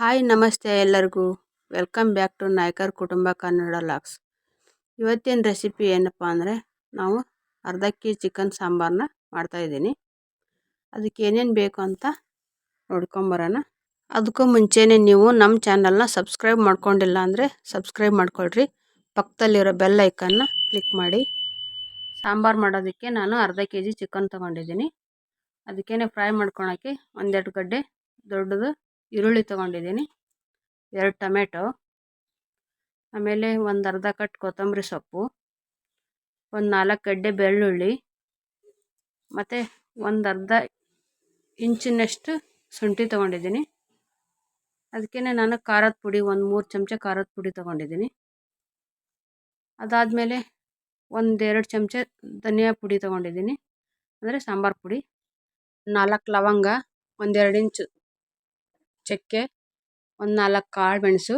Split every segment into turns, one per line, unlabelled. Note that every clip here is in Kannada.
ಹಾಯ್ ನಮಸ್ತೆ ಎಲ್ಲರಿಗೂ. ವೆಲ್ಕಮ್ ಬ್ಯಾಕ್ ಟು ನಾಯ್ಕರ್ ಕುಟುಂಬ ಕನ್ನಡ ಲಾಕ್ಸ್ ಇವತ್ತಿನ ರೆಸಿಪಿ ಏನಪ್ಪ ಅಂದರೆ, ನಾವು ಅರ್ಧ ಕೆ ಜಿ ಚಿಕನ್ ಸಾಂಬಾರನ್ನ ಮಾಡ್ತಾಯಿದ್ದೀನಿ ಅದಕ್ಕೆ ಏನೇನು ಬೇಕು ಅಂತ ನೋಡ್ಕೊಂಬರೋಣ. ಅದಕ್ಕೂ ಮುಂಚೆನೇ ನೀವು ನಮ್ಮ ಚಾನಲ್ನ ಸಬ್ಸ್ಕ್ರೈಬ್ ಮಾಡ್ಕೊಂಡಿಲ್ಲ ಅಂದರೆ ಸಬ್ಸ್ಕ್ರೈಬ್ ಮಾಡ್ಕೊಳ್ರಿ. ಪಕ್ಕದಲ್ಲಿರೋ ಬೆಲ್ ಐಕನ್ನ ಕ್ಲಿಕ್ ಮಾಡಿ. ಸಾಂಬಾರು ಮಾಡೋದಕ್ಕೆ ನಾನು ಅರ್ಧ ಕೆ ಜಿ ಚಿಕನ್ ತೊಗೊಂಡಿದ್ದೀನಿ. ಅದಕ್ಕೇನೆ ಫ್ರೈ ಮಾಡ್ಕೊಳಕ್ಕೆ ಒಂದೆರಡು ಗಡ್ಡೆ ದೊಡ್ಡದು ಈರುಳ್ಳಿ ತೊಗೊಂಡಿದ್ದೀನಿ, ಎರಡು ಟೊಮೆಟೊ, ಆಮೇಲೆ ಒಂದು ಅರ್ಧ ಕಟ್ ಕೊತ್ತಂಬರಿ ಸೊಪ್ಪು, ಒಂದು ನಾಲ್ಕು ಗಡ್ಡೆ ಬೆಳ್ಳುಳ್ಳಿ, ಮತ್ತು ಒಂದು ಅರ್ಧ ಇಂಚಿನಷ್ಟು ಶುಂಠಿ ತೊಗೊಂಡಿದ್ದೀನಿ. ಅದಕ್ಕೇ ನಾನು ಖಾರದ ಪುಡಿ, ಒಂದು ಮೂರು ಚಮಚ ಖಾರದ ಪುಡಿ ತೊಗೊಂಡಿದ್ದೀನಿ. ಅದಾದಮೇಲೆ ಒಂದೆರಡು ಚಮಚ ಧನಿಯಾ ಪುಡಿ ತೊಗೊಂಡಿದ್ದೀನಿ, ಅಂದರೆ ಸಾಂಬಾರು ಪುಡಿ, ನಾಲ್ಕು ಲವಂಗ ಒಂದೆರಡು ಇಂಚು ಚಕ್ಕೆ ಒಂದು ನಾಲ್ಕು ಕಾಳು ಮೆಣಸು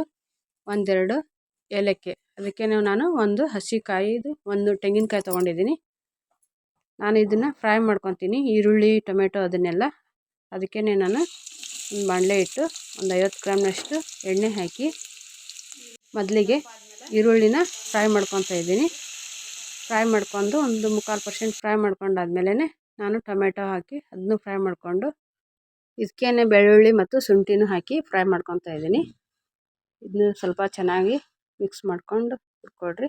ಒಂದೆರಡು ಏಲಕ್ಕಿ. ಅದಕ್ಕೆ ನಾನು ಒಂದು ಹಸಿ ಕಾಯಿದು ಒಂದು ತೆಂಗಿನಕಾಯಿ ತೊಗೊಂಡಿದ್ದೀನಿ. ನಾನು ಇದನ್ನು ಫ್ರೈ ಮಾಡ್ಕೊತೀನಿ. ಈರುಳ್ಳಿ, ಟೊಮೆಟೊ ಅದನ್ನೆಲ್ಲ. ಅದಕ್ಕೆ ನಾನು ಒಂದು ಬಾಣಲೆ ಇಟ್ಟು ಒಂದು ಐವತ್ತು ಗ್ರಾಮ್ನಷ್ಟು ಎಣ್ಣೆ ಹಾಕಿ ಮೊದಲಿಗೆ ಈರುಳ್ಳಿನ ಫ್ರೈ ಮಾಡ್ಕೊತಾ ಇದ್ದೀನಿ. ಫ್ರೈ ಮಾಡ್ಕೊಂಡು ಒಂದು ಮುಕ್ಕಾಲು ಪರ್ಸೆಂಟ್ ಫ್ರೈ ಮಾಡ್ಕೊಂಡಾದ್ಮೇಲೆ ನಾನು ಟೊಮೆಟೊ ಹಾಕಿ ಅದನ್ನು ಫ್ರೈ ಮಾಡಿಕೊಂಡು ಇದಕ್ಕೇನೆ ಬೆಳ್ಳುಳ್ಳಿ ಮತ್ತು ಶುಂಠಿನೂ ಹಾಕಿ ಫ್ರೈ ಮಾಡ್ಕೊತಾ ಇದ್ದೀನಿ. ಇದನ್ನು ಸ್ವಲ್ಪ ಚೆನ್ನಾಗಿ ಮಿಕ್ಸ್ ಮಾಡ್ಕೊಂಡು ಹುರ್ಕೊಡ್ರಿ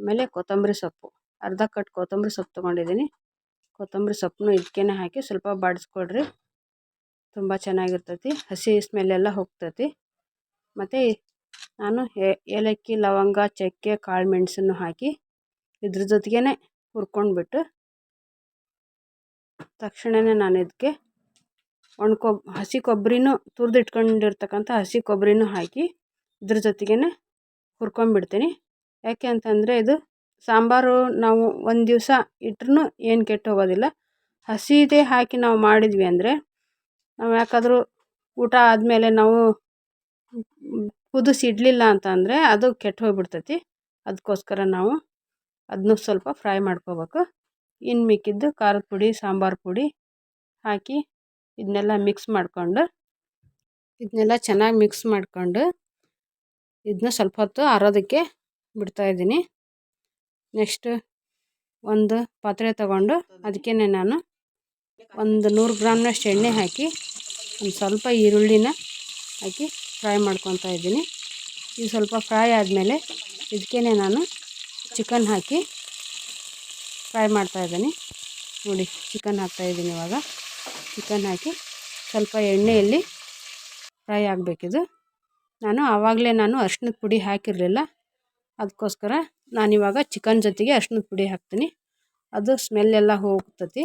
ಆಮೇಲೆ ಕೊತ್ತಂಬರಿ ಸೊಪ್ಪು. ಅರ್ಧ ಕಟ್ ಕೊತ್ತಂಬರಿ ಸೊಪ್ಪು ತೊಗೊಂಡಿದ್ದೀನಿ. ಕೊತ್ತಂಬರಿ ಸೊಪ್ಪನ್ನು ಇದಕ್ಕೇನೆ ಹಾಕಿ ಸ್ವಲ್ಪ ಬಾಡಿಸ್ಕೊಳ್ರಿ. ತುಂಬ ಚೆನ್ನಾಗಿರ್ತೈತಿ. ಹಸಿ ಸ್ಮೆಲ್ಲೆಲ್ಲ ಹೋಗ್ತೈತಿ. ಮತ್ತು ನಾನು ಏಲಕ್ಕಿ, ಲವಂಗ, ಚಕ್ಕೆ, ಕಾಳು ಮೆಣಸನ್ನು ಹಾಕಿ ಇದ್ರ ಜೊತೆಗೇ ಹುರ್ಕೊಂಡ್ಬಿಟ್ಟು ತಕ್ಷಣವೇ ನಾನು ಇದಕ್ಕೆ ಒಣ ಕೊಬ್, ಹಸಿ ಕೊಬ್ಬರಿನೂ ತುರಿದಿಟ್ಕೊಂಡಿರ್ತಕ್ಕಂಥ ಹಸಿ ಕೊಬ್ಬರಿನೂ ಹಾಕಿ ಇದ್ರ ಜೊತೆಗೇ ಹುರ್ಕೊಂಬಿಡ್ತೀನಿ. ಯಾಕೆ ಅಂತಂದರೆ ಇದು ಸಾಂಬಾರು ನಾವು ಒಂದು ದಿವಸ ಇಟ್ರೂ ಏನು ಕೆಟ್ಟು ಹೋಗೋದಿಲ್ಲ ಹಸಿದೇ ಹಾಕಿ ನಾವು ಮಾಡಿದ್ವಿ ಅಂದರೆ ನಾವು ಯಾಕಾದರೂ ಊಟ ಆದಮೇಲೆ ನಾವು ಕುದಿಸಿ ಇಡಲಿಲ್ಲ ಅಂತ ಅಂದರೆ ಅದು ಕೆಟ್ಟು ಹೋಗ್ಬಿಡ್ತೈತಿ ಅದಕ್ಕೋಸ್ಕರ ನಾವು ಅದನ್ನು ಸ್ವಲ್ಪ ಫ್ರೈ ಮಾಡ್ಕೋಬೇಕು. ಇನ್ನು ಮಿಕ್ಕಿದ್ದು ಖಾರದ ಪುಡಿ, ಸಾಂಬಾರು ಪುಡಿ ಹಾಕಿ ಇದನ್ನೆಲ್ಲ ಮಿಕ್ಸ್ ಮಾಡಿಕೊಂಡು, ಇದನ್ನೆಲ್ಲ ಚೆನ್ನಾಗಿ ಮಿಕ್ಸ್ ಮಾಡಿಕೊಂಡು ಇದನ್ನ ಸ್ವಲ್ಪ ಹೊತ್ತು ಆರೋದಕ್ಕೆ ಬಿಡ್ತಾಯಿದ್ದೀನಿ ನೆಕ್ಸ್ಟ್ ಒಂದು ಪಾತ್ರೆ ತಗೊಂಡು ಅದಕ್ಕೇ ನಾನು ಒಂದು ನೂರು ಗ್ರಾಮ್ನಷ್ಟು ಎಣ್ಣೆ ಹಾಕಿ, ಒಂದು ಸ್ವಲ್ಪ ಈರುಳ್ಳಿನ ಹಾಕಿ ಫ್ರೈ ಮಾಡ್ಕೊತಾ ಇದ್ದೀನಿ. ಇದು ಸ್ವಲ್ಪ ಫ್ರೈ ಆದಮೇಲೆ ಇದಕ್ಕೇ ನಾನು ಚಿಕನ್ ಹಾಕಿ ಫ್ರೈ ಮಾಡ್ತಾಯಿದ್ದೀನಿ ನೋಡಿ ಚಿಕನ್ ಹಾಕ್ತಾಯಿದ್ದೀನಿ ಇವಾಗ. ಚಿಕನ್ ಹಾಕಿ ಸ್ವಲ್ಪ ಎಣ್ಣೆಯಲ್ಲಿ ಫ್ರೈ ಆಗಬೇಕಿದು. ನಾನು ಆವಾಗಲೇ ನಾನು ಅರ್ಶಿನದ ಪುಡಿ ಹಾಕಿರಲಿಲ್ಲ. ಅದಕ್ಕೋಸ್ಕರ ನಾನಿವಾಗ ಚಿಕನ್ ಜೊತೆಗೆ ಅರ್ಶಿನದ ಪುಡಿ ಹಾಕ್ತೀನಿ. ಅದು ಸ್ಮೆಲ್ ಎಲ್ಲ ಹೋಗ್ತತಿ.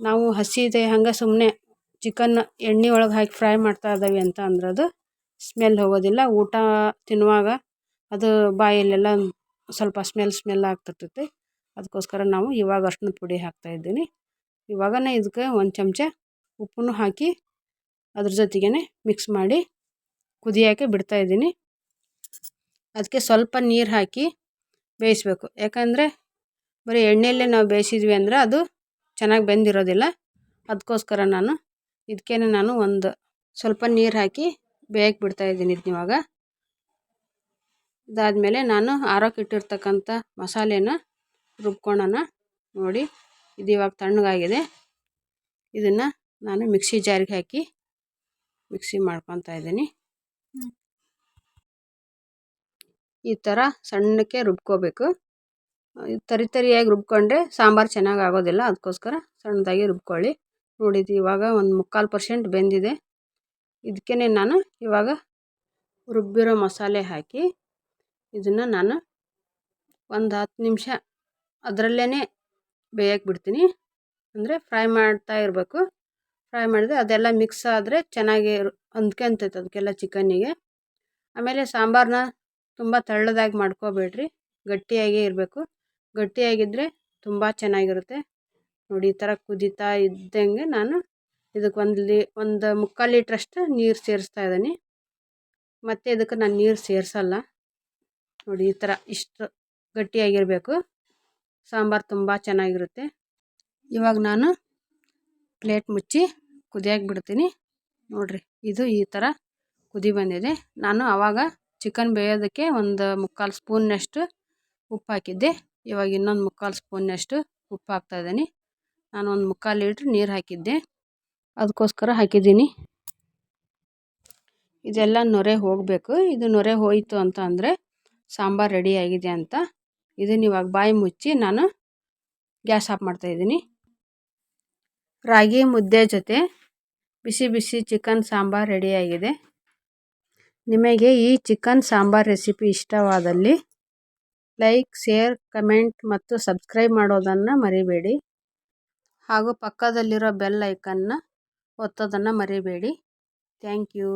ನಾವು ಹಸಿದೆ ಹಂಗೆ ಸುಮ್ಮನೆ ಚಿಕನ್ ಎಣ್ಣೆ ಒಳಗೆ ಹಾಕಿ ಫ್ರೈ ಮಾಡ್ತಾ ಇದ್ದಾವೆ ಅಂತ ಅಂದ್ರೆ ಅದು ಸ್ಮೆಲ್ ಹೋಗೋದಿಲ್ಲ. ಊಟ ತಿನ್ನುವಾಗ ಅದು ಬಾಯಲ್ಲೆಲ್ಲ ಸ್ವಲ್ಪ ಸ್ಮೆಲ್ ಸ್ಮೆಲ್ ಆಗ್ತಿರ್ತೈತಿ. ಅದಕ್ಕೋಸ್ಕರ ನಾವು ಇವಾಗ ಅರ್ಶಿನದ ಪುಡಿ ಹಾಕ್ತಾಯಿದ್ದೀನಿ ಇವಾಗನೇ ಇದಕ್ಕೆ ಒಂದು ಚಮಚ ಉಪ್ಪನ್ನು ಹಾಕಿ ಅದ್ರ ಜೊತೆಗೇ ಮಿಕ್ಸ್ ಮಾಡಿ ಕುದಿಯೋಕ್ಕೆ ಬಿಡ್ತಾಯಿದ್ದೀನಿ ಅದಕ್ಕೆ ಸ್ವಲ್ಪ ನೀರು ಹಾಕಿ ಬೇಯಿಸ್ಬೇಕು. ಯಾಕಂದರೆ ಬರೀ ಎಣ್ಣೆಯಲ್ಲೇ ನಾವು ಬೇಯಿಸಿದ್ವಿ ಅಂದರೆ ಅದು ಚೆನ್ನಾಗಿ ಬೆಂದಿರೋದಿಲ್ಲ. ಅದಕ್ಕೋಸ್ಕರ ನಾನು ಇದಕ್ಕೇ ನಾನು ಒಂದು ಸ್ವಲ್ಪ ನೀರು ಹಾಕಿ ಬೇಯಕ್ಕೆ ಬಿಡ್ತಾಯಿದ್ದೀನಿ ಇದನ್ನಿವಾಗ ಇದಾದಮೇಲೆ ನಾನು ಆರೋಕ್ಕಿಟ್ಟಿರ್ತಕ್ಕಂಥ ಮಸಾಲೆನ ರುಬ್ಕೊಳ್ಳೋಣ ನೋಡಿ. ಇದು ಇವಾಗ ತಣ್ಣಗಾಗಿದೆ. ಇದನ್ನು ನಾನು ಮಿಕ್ಸಿ ಜಾರಿಗೆ ಹಾಕಿ ಮಿಕ್ಸಿ ಮಾಡ್ಕೊತಾ ಇದ್ದೀನಿ. ಈ ಥರ ಸಣ್ಣಕ್ಕೆ ರುಬ್ಕೋಬೇಕು. ತರಿ ತರಿಯಾಗಿ ರುಬ್ಕೊಂಡ್ರೆ ಸಾಂಬಾರು ಚೆನ್ನಾಗಿ ಆಗೋದಿಲ್ಲ ಅದಕ್ಕೋಸ್ಕರ ಸಣ್ಣದಾಗಿ ರುಬ್ಕೊಳ್ಳಿ. ನೋಡಿದ್ದು ಇವಾಗ ಒಂದು ಮುಕ್ಕಾಲು ಪರ್ಸೆಂಟ್ ಬೆಂದಿದೆ. ಇದಕ್ಕೇ ನಾನು ಇವಾಗ ರುಬ್ಬಿರೋ ಮಸಾಲೆ ಹಾಕಿ ಇದನ್ನು ನಾನು ಒಂದು ಹತ್ತು ನಿಮಿಷ ಅದರಲ್ಲೇ ಬೇಯಕ್ಕೆ ಬಿಡ್ತೀನಿ. ಅಂದರೆ ಫ್ರೈ ಮಾಡ್ತಾ ಇರಬೇಕು. ಫ್ರೈ ಮಾಡಿದ್ರೆ ಅದೆಲ್ಲ ಮಿಕ್ಸ್ ಆದರೆ ಚೆನ್ನಾಗಿ ಹೊಂದ್ಕೊಂತೈತೆ ಅದಕ್ಕೆಲ್ಲ ಚಿಕನ್ನಿಗೆ. ಆಮೇಲೆ ಸಾಂಬಾರನ್ನ ತುಂಬ ತೆಳ್ಳದಾಗಿ ಮಾಡ್ಕೋಬೇಡ್ರಿ. ಗಟ್ಟಿಯಾಗೇ ಇರಬೇಕು. ಗಟ್ಟಿಯಾಗಿದ್ದರೆ ತುಂಬ ಚೆನ್ನಾಗಿರುತ್ತೆ. ನೋಡಿ ಈ ಥರ ಕುದೀತಾ ಇದ್ದಂಗೆ ನಾನು ಇದಕ್ಕೆ ಒಂದು ಲೀ, ಒಂದು ಮುಕ್ಕಾಲು ಲೀಟ್ರಷ್ಟು ನೀರು ಸೇರಿಸ್ತಾ ಇದ್ದೀನಿ. ಮತ್ತು ಇದಕ್ಕೆ ನಾನು ನೀರು ಸೇರಿಸಲ್ಲ. ನೋಡಿ ಈ ಥರ ಇಷ್ಟು ಗಟ್ಟಿಯಾಗಿರಬೇಕು. ಸಾಂಬಾರು ತುಂಬ ಚೆನ್ನಾಗಿರುತ್ತೆ. ಇವಾಗ ನಾನು ಪ್ಲೇಟ್ ಮುಚ್ಚಿ ಕುದಿಯಕ್ಕೆ ಬಿಡ್ತೀನಿ ನೋಡಿರಿ, ಇದು ಈ ಥರ ಕುದಿ ಬಂದಿದೆ. ನಾನು ಆವಾಗ ಚಿಕನ್ ಬೇಯೋದಕ್ಕೆ ಒಂದು ಮುಕ್ಕಾಲು ಸ್ಪೂನ್ನಷ್ಟು ಉಪ್ಪು ಹಾಕಿದ್ದೆ. ಇವಾಗ ಇನ್ನೊಂದು ಮುಕ್ಕಾಲು ಸ್ಪೂನ್ನಷ್ಟು ಉಪ್ಪು ಹಾಕ್ತಾಯಿದ್ದೀನಿ ನಾನು ಒಂದು ಮುಕ್ಕಾಲು ಲೀಟ್ರ್ ನೀರು ಹಾಕಿದ್ದೆ. ಅದಕ್ಕೋಸ್ಕರ ಹಾಕಿದ್ದೀನಿ. ಇದೆಲ್ಲ ನೊರೆ ಹೋಗಬೇಕು. ಇದು ನೊರೆ ಹೋಯಿತು ಅಂತ ಅಂದರೆ ಸಾಂಬಾರು ರೆಡಿಯಾಗಿದೆ ಅಂತ ಇದನ್ನ ಇವಾಗ ಬಾಯಿ ಮುಚ್ಚಿ ನಾನು ಗ್ಯಾಸ್ ಆಫ್ ಮಾಡ್ತಾಯಿದ್ದೀನಿ ರಾಗಿ ಮುದ್ದೆ ಜೊತೆ ಬಿಸಿ ಬಿಸಿ ಚಿಕನ್ ಸಾಂಬಾರು ರೆಡಿಯಾಗಿದೆ ನಿಮಗೆ ಈ ಚಿಕನ್ ಸಾಂಬಾರ್ ರೆಸಿಪಿ ಇಷ್ಟವಾದಲ್ಲಿ ಲೈಕ್, ಶೇರ್, ಕಮೆಂಟ್ ಮತ್ತು ಸಬ್ಸ್ಕ್ರೈಬ್ ಮಾಡೋದನ್ನು ಮರಿಬೇಡಿ. ಹಾಗೂ ಪಕ್ಕದಲ್ಲಿರೋ ಬೆಲ್ ಐಕನ್ನ ಒತ್ತೋದನ್ನು ಮರಿಬೇಡಿ. Thank you.